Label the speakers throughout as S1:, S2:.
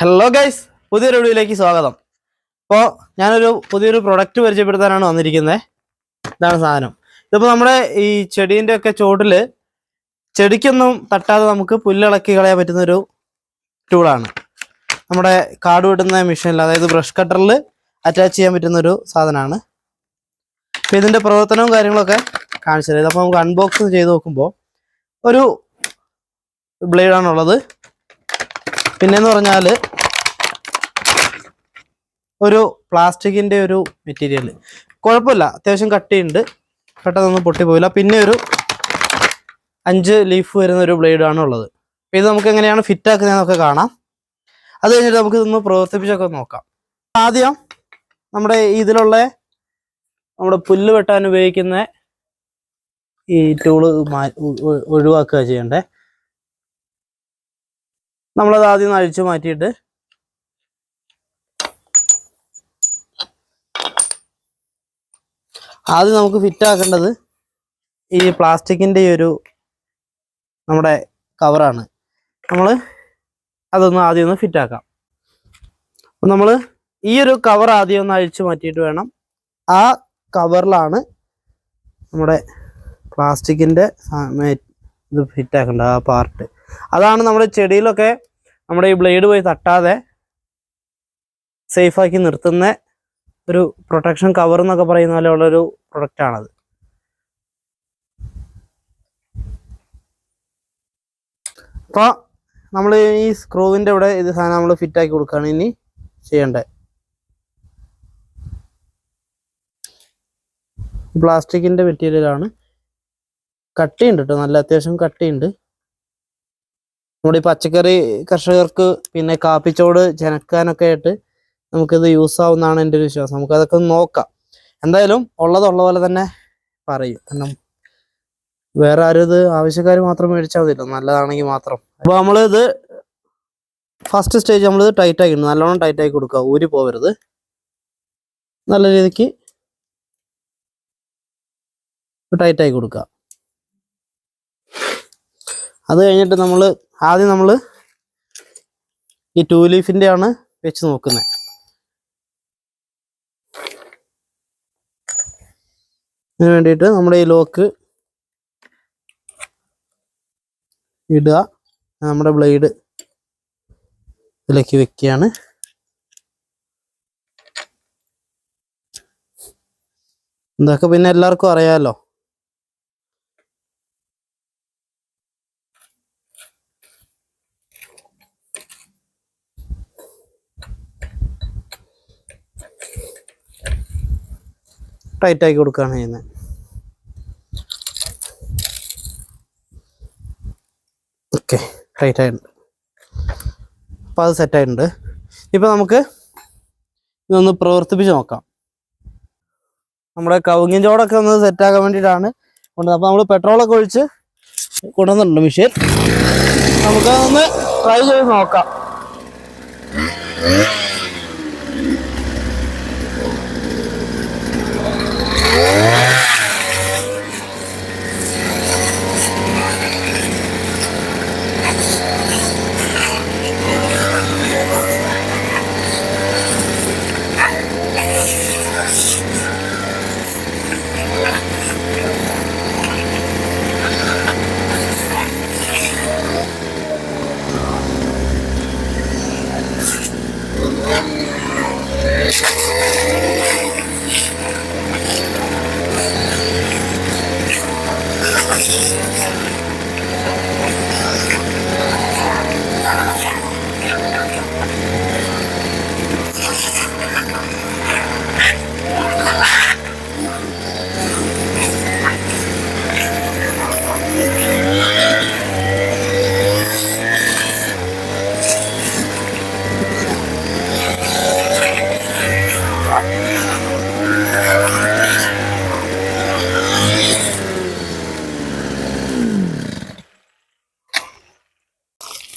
S1: Hello guys പുതിയൊരു വീഡിയോയിലേക്ക് സ്വാഗതം. അപ്പോൾ ഞാനൊരു പുതിയൊരു പ്രൊഡക്റ്റ് പരിചയപ്പെടുത്താനാണ് വന്നിരിക്കുന്നത് ഇതാണ് സാധനം. ഇതിപ്പോൾ നമ്മുടെ ഈ ചെടീന്റെ ഒക്കെ ചോട്ടിൽ ചെടിക്കൊന്നും തട്ടാതെ നമുക്ക് പുല്ലിളക്കി കളയാൻ പറ്റുന്ന ഒരു ടൂളാണ് നമ്മുടെ കാട് വെട്ടുന്ന മെഷീനിൽ അതായത് ബ്രഷ് കട്ടറിൽ അറ്റാച്ച് ചെയ്യാൻ പറ്റുന്ന ഒരു സാധനമാണ്. അപ്പോൾ ഇതിന്റെ പ്രവർത്തനവും കാര്യങ്ങളൊക്കെ കാണിച്ചു തരാം. അപ്പോൾ നമുക്ക് അൺബോക്സ് ചെയ്ത് നോക്കുമ്പോൾ ഒരു ബ്ലേഡാണുള്ളത് പിന്നെന്ന് പറഞ്ഞാൽ ഒരു പ്ലാസ്റ്റിക്കിന്റെ ഒരു മെറ്റീരിയൽ കുഴപ്പമില്ല. അത്യാവശ്യം കട്ടിയുണ്ട്. പെട്ടെന്നൊന്നും പൊട്ടിപ്പോയില്ല പിന്നെ ഒരു അഞ്ച് ലീഫ് വരുന്ന ഒരു ബ്ലേഡ് ആണ് ഉള്ളത്. ഇത് നമുക്ക് എങ്ങനെയാണ് ഫിറ്റ് ആക്കുന്നതെന്നൊക്കെ കാണാം. അത് കഴിഞ്ഞിട്ട് നമുക്ക് ഇതൊന്ന് പ്രവർത്തിപ്പിച്ചൊക്കെ നോക്കാം. ആദ്യം നമ്മുടെ ഇതിലുള്ള നമ്മുടെ പുല്ല് വെട്ടാൻ ഉപയോഗിക്കുന്ന ഈ ടൂൾ ഒഴിവാക്കുക ചെയ്യണ്ടേ. നമ്മളത് ആദ്യം അഴിച്ചു മാറ്റിയിട്ട് ആദ്യം നമുക്ക് ഫിറ്റ് ആക്കേണ്ടത് ഈ പ്ലാസ്റ്റിക്കിന്റെ ഒരു നമ്മുടെ കവറാണ് നമ്മൾ അതൊന്ന് ആദ്യം ഒന്ന് ഫിറ്റ് ആക്കാം. അപ്പം നമ്മൾ ഈ ഒരു കവർ ആദ്യം ഒന്ന് അഴിച്ചു മാറ്റിയിട്ട് വേണം. ആ കവറിലാണ് നമ്മുടെ പ്ലാസ്റ്റിക്കിന്റെ ഇത് ഫിറ്റ് ആക്കേണ്ടത് ആ പാർട്ട് അതാണ് നമ്മുടെ ചെടിയിലൊക്കെ നമ്മുടെ ഈ ബ്ലേഡ് പോയി തട്ടാതെ സേഫാക്കി നിർത്തുന്ന ഒരു പ്രൊട്ടക്ഷൻ കവർ എന്നൊക്കെ പറയുന്ന പോലെ ഉള്ളൊരു പ്രൊഡക്റ്റ് ആണത്. അപ്പോൾ നമ്മൾ ഈ സ്ക്രൂവിന്റെ ഇവിടെ ഇത് സാധനം നമ്മൾ ഫിറ്റ് ആക്കി കൊടുക്കുകയാണ് ഇനി ചെയ്യേണ്ടത്. പ്ലാസ്റ്റിക്കിന്റെ മെറ്റീരിയലാണ് കട്ടിയുണ്ട് കേട്ടോ നല്ല അത്യാവശ്യം കട്ടിയുണ്ട്. നമ്മുടെ ഈ പച്ചക്കറി കർഷകർക്ക് പിന്നെ കാപ്പിച്ചോട് ജനക്കാനൊക്കെ ആയിട്ട് നമുക്കിത് യൂസ് ആവുന്നതാണ് എന്റെ ഒരു വിശ്വാസം. നമുക്കതൊക്കെ നോക്കാം. എന്തായാലും ഉള്ളതുള്ള പോലെ തന്നെ പറയും. കാരണം വേറെ ആരും ഇത് ആവശ്യക്കാർ മാത്രം മേടിച്ചാൽ മതിയല്ലോ. നല്ലതാണെങ്കിൽ മാത്രം. അപ്പോൾ നമ്മളിത് ഫസ്റ്റ് സ്റ്റേജ് നമ്മളിത് ടൈറ്റ് ആക്കി നല്ലോണം ടൈറ്റ് ആക്കി കൊടുക്കുക. ഊരി പോവരുത്. നല്ല രീതിക്ക് ടൈറ്റ് ആക്കി കൊടുക്കുക. അത് കഴിഞ്ഞിട്ട് നമ്മൾ ആദ്യം നമ്മൾ ഈ ടൂ ലീഫിന്റെ ആണ് വെച്ച് നോക്കുന്നത്. ഇതിന് വേണ്ടിയിട്ട് നമ്മുടെ ഈ ലോക്ക് ഇടുക. നമ്മുടെ ബ്ലേഡ് ഇതിലേക്ക് വെക്കുകയാണ്. ഇതൊക്കെ പിന്നെ എല്ലാവർക്കും അറിയാമല്ലോ ടൈറ്റ് ആക്കി കൊടുക്കുകയാണ് ചെയ്യുന്നത്. ടൈറ്റ് ആയിട്ടുണ്ട് അപ്പോൾ അത് സെറ്റ് ആയിട്ടുണ്ട്. ഇപ്പോൾ നമുക്ക് ഇതൊന്ന് പ്രവർത്തിപ്പിച്ച് നോക്കാം. നമ്മുടെ കവുങ്ങിൻ ചോടൊക്കെ ഒന്ന് സെറ്റ് ആക്കാൻ വേണ്ടിയിട്ടാണ് കൊണ്ടുവന്നത്. അപ്പോൾ നമ്മൾ പെട്രോളൊക്കെ ഒഴിച്ച് കൊണ്ടുവന്നിട്ടുണ്ട് മെഷീൻ നമുക്കതൊന്ന് ട്രൈ ചെയ്ത് നോക്കാം.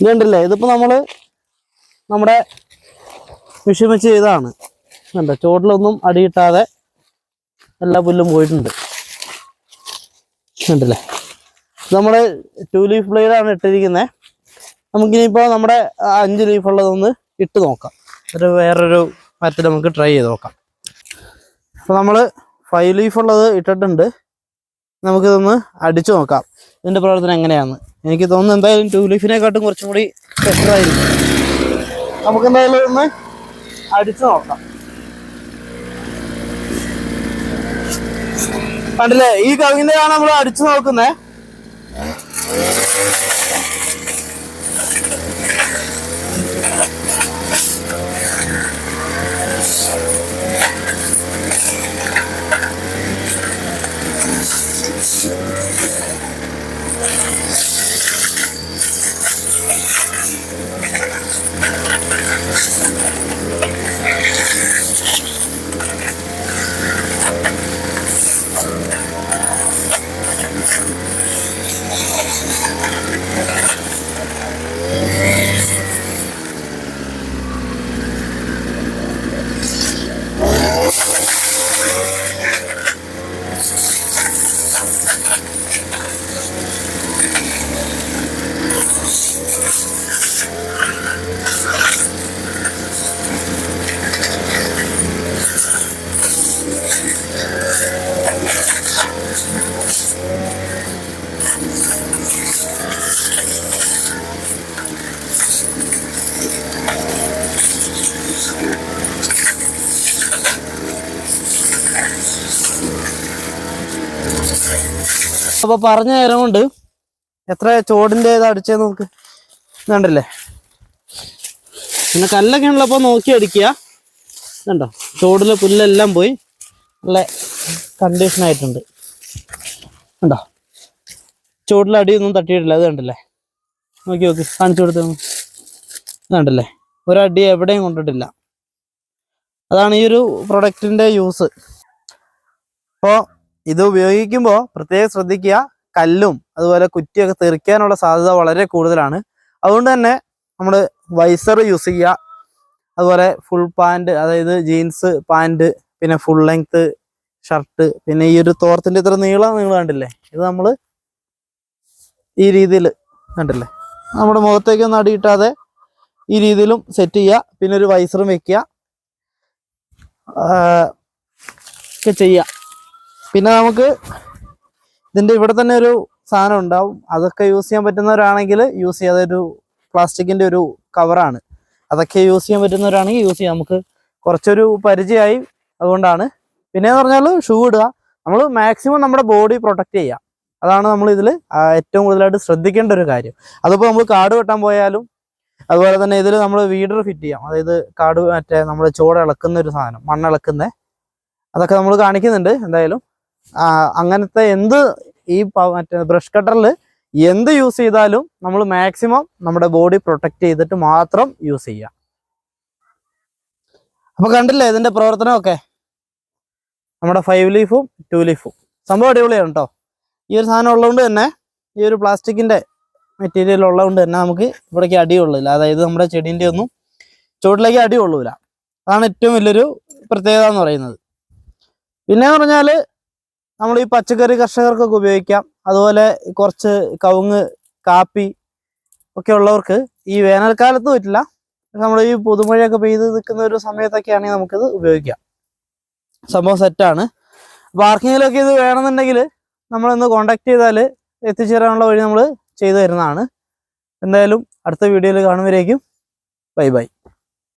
S1: ഇത് കണ്ടില്ലേ ഇതിപ്പോ നമ്മൾ നമ്മുടെ മെഷീൻ വെച്ച് ചെയ്തതാണ്. കണ്ടോ? ചോട്ടിലൊന്നും അടിയിട്ടാതെ എല്ലാ പുല്ലും പോയിട്ടുണ്ട്. കണ്ടില്ലേ? നമ്മൾ ടു ലീഫ് ബ്ലേഡാണ് ഇട്ടിരിക്കുന്നത് നമുക്കിനിയിപ്പോൾ നമ്മുടെ അഞ്ച് ലീഫ് ഉള്ളതൊന്ന് ഇട്ട് നോക്കാം. ഒരു വേറൊരു മരത്തിൽ നമുക്ക് ട്രൈ ചെയ്ത് നോക്കാം. അപ്പോൾ നമ്മൾ ഫൈവ് ലീഫ് ഉള്ളത് ഇട്ടിട്ടുണ്ട്. നമുക്കിതൊന്ന് അടിച്ചു നോക്കാം. ഇതിന്റെ പ്രവർത്തനം എങ്ങനെയാണെന്ന് എനിക്ക് തോന്നുന്നു എന്തായാലും ടു ലീഫിനെക്കാട്ടും കുറച്ചും കൂടി ബെറ്ററായിരിക്കും നമുക്ക് എന്തായാലും ഒന്ന് അടിച്ചു നോക്കാം. കണ്ടില്ലേ? ഈ കവിനെയാണ് നമ്മൾ അടിച്ചു നോക്കുന്നത് Yeah. അപ്പൊ പറഞ്ഞ നേരം കൊണ്ട് എത്ര ചോടിന്റെ ഇത് അടിച്ചേ നമുക്ക്? ഇതുണ്ടല്ലേ? പിന്നെ കല്ലൊക്കെ ഉള്ളപ്പോ നോക്കി അടിക്കുക. ഇതുണ്ടോ? ചോടിലെ പുല്ലെല്ലാം പോയി നല്ല കണ്ടീഷൻ ആയിട്ടുണ്ട്. ഉണ്ടോ ചോടിലെ അടിയൊന്നും തട്ടിയിട്ടില്ല. അത് കണ്ടില്ലേ? നോക്കി നോക്കി. കാണിച്ചു കൊടുത്തു ഇതുണ്ടല്ലേ ഒരടി എവിടെയും കൊണ്ടിട്ടില്ല. അതാണ് ഈ ഒരു പ്രൊഡക്റ്റിന്റെ യൂസ് അപ്പോൾ ഇത് ഉപയോഗിക്കുമ്പോൾ പ്രത്യേകം ശ്രദ്ധിക്കുക. കല്ലും അതുപോലെ കുറ്റിയൊക്കെ തെറിക്കാനുള്ള സാധ്യത വളരെ കൂടുതലാണ്. അതുകൊണ്ട് തന്നെ നമ്മൾ വൈസർ യൂസ് ചെയ്യുക. അതുപോലെ ഫുൾ പാന്റ് അതായത് ജീൻസ് പാന്റ് പിന്നെ ഫുൾ ലെങ്ത് ഷർട്ട് പിന്നെ ഈ ഒരു തോർത്തിന്റെ ഇത്ര നീളം നിങ്ങൾ കണ്ടില്ലേ? ഇത് നമ്മൾ ഈ രീതിയിൽ കണ്ടില്ലേ? നമ്മുടെ മുഖത്തേക്കൊന്നും അടിയിട്ടാതെ ഈ രീതിയിലും സെറ്റ് ചെയ്യുക. പിന്നെ ഒരു വൈസറും വെക്കുക. ഒക്കെ ചെയ്യുക. പിന്നെ നമുക്ക് ഇതിന്റെ ഇവിടെ തന്നെ ഒരു സാധനം ഉണ്ടാവും. അതൊക്കെ യൂസ് ചെയ്യാൻ പറ്റുന്നവരാണെങ്കിൽ യൂസ് ചെയ്യാതെ ഒരു പ്ലാസ്റ്റിക്കിന്റെ ഒരു കവറാണ് അതൊക്കെ യൂസ് ചെയ്യാൻ പറ്റുന്നവരാണെങ്കിൽ യൂസ് ചെയ്യാം. നമുക്ക് കുറച്ചൊരു പരിചയമായി അതുകൊണ്ടാണ്. പിന്നെ എന്ന് പറഞ്ഞാൽ ഷൂ ഇടുക. നമ്മൾ മാക്സിമം നമ്മുടെ ബോഡി പ്രൊട്ടക്റ്റ് ചെയ്യുക. അതാണ് നമ്മൾ ഇതിൽ ഏറ്റവും കൂടുതലായിട്ട് ശ്രദ്ധിക്കേണ്ട ഒരു കാര്യം. അതിപ്പോൾ നമ്മൾ കാട് വെട്ടാൻ പോയാലും അതുപോലെ തന്നെ ഇതിൽ നമ്മൾ വീഡർ ഫിറ്റ് ചെയ്യാം. അതായത് കാട് മറ്റേ നമ്മൾ ചോട് ഇളക്കുന്ന ഒരു സാധനം മണ്ണ് ഇളക്കുന്ന. അതൊക്കെ നമ്മൾ കാണിക്കുന്നുണ്ട് എന്തായാലും. അങ്ങനത്തെ എന്ത് ഈ മറ്റേ ബ്രഷ് കട്ടറിൽ എന്ത് യൂസ് ചെയ്താലും നമ്മൾ മാക്സിമം നമ്മുടെ ബോഡി പ്രൊട്ടക്റ്റ് ചെയ്തിട്ട് മാത്രം യൂസ് ചെയ്യുക അപ്പൊ കണ്ടില്ലേ ഇതിന്റെ പ്രവർത്തനമൊക്കെ? നമ്മുടെ ഫൈവ് ലീഫും ടു ലീഫും സംഭവം അടിപൊളിയാണ് കേട്ടോ ഈ ഒരു സാധനം ഉള്ളതുകൊണ്ട് തന്നെ ഈ ഒരു പ്ലാസ്റ്റിക്കിന്റെ മെറ്റീരിയൽ ഉള്ളതുകൊണ്ട് തന്നെ നമുക്ക് ഇവിടേക്ക് അടി അതായത് നമ്മുടെ ചെടീന്റെ ഒന്നും ചുവട്ടിലേക്ക് അടി കൊള്ളൂല അതാണ് ഏറ്റവും വലിയൊരു പ്രത്യേകത എന്ന് പറയുന്നത്. പിന്നെ പറഞ്ഞാൽ നമ്മൾ ഈ പച്ചക്കറി കർഷകർക്കൊക്കെ ഉപയോഗിക്കാം. അതുപോലെ കുറച്ച് കവുങ്ങ് കാപ്പി ഒക്കെ ഉള്ളവർക്ക് ഈ വേനൽക്കാലത്ത് പറ്റില്ല. നമ്മൾ ഈ പുതുമഴയൊക്കെ പെയ്ത് നിൽക്കുന്ന ഒരു സമയത്തൊക്കെ ആണെങ്കിൽ നമുക്കിത് ഉപയോഗിക്കാം. സംഭവം സെറ്റാണ് അപ്പോൾ ആർക്കെങ്കിലുമൊക്കെ ഇത് വേണമെന്നുണ്ടെങ്കിൽ നമ്മളൊന്ന് കോണ്ടാക്ട് ചെയ്താൽ എത്തിച്ചേരാനുള്ള വഴി നമ്മൾ ചെയ്തു തരുന്നതാണ്. എന്തായാലും അടുത്ത വീഡിയോയിൽ കാണുമ്പോഴേക്കും ബൈ ബൈ.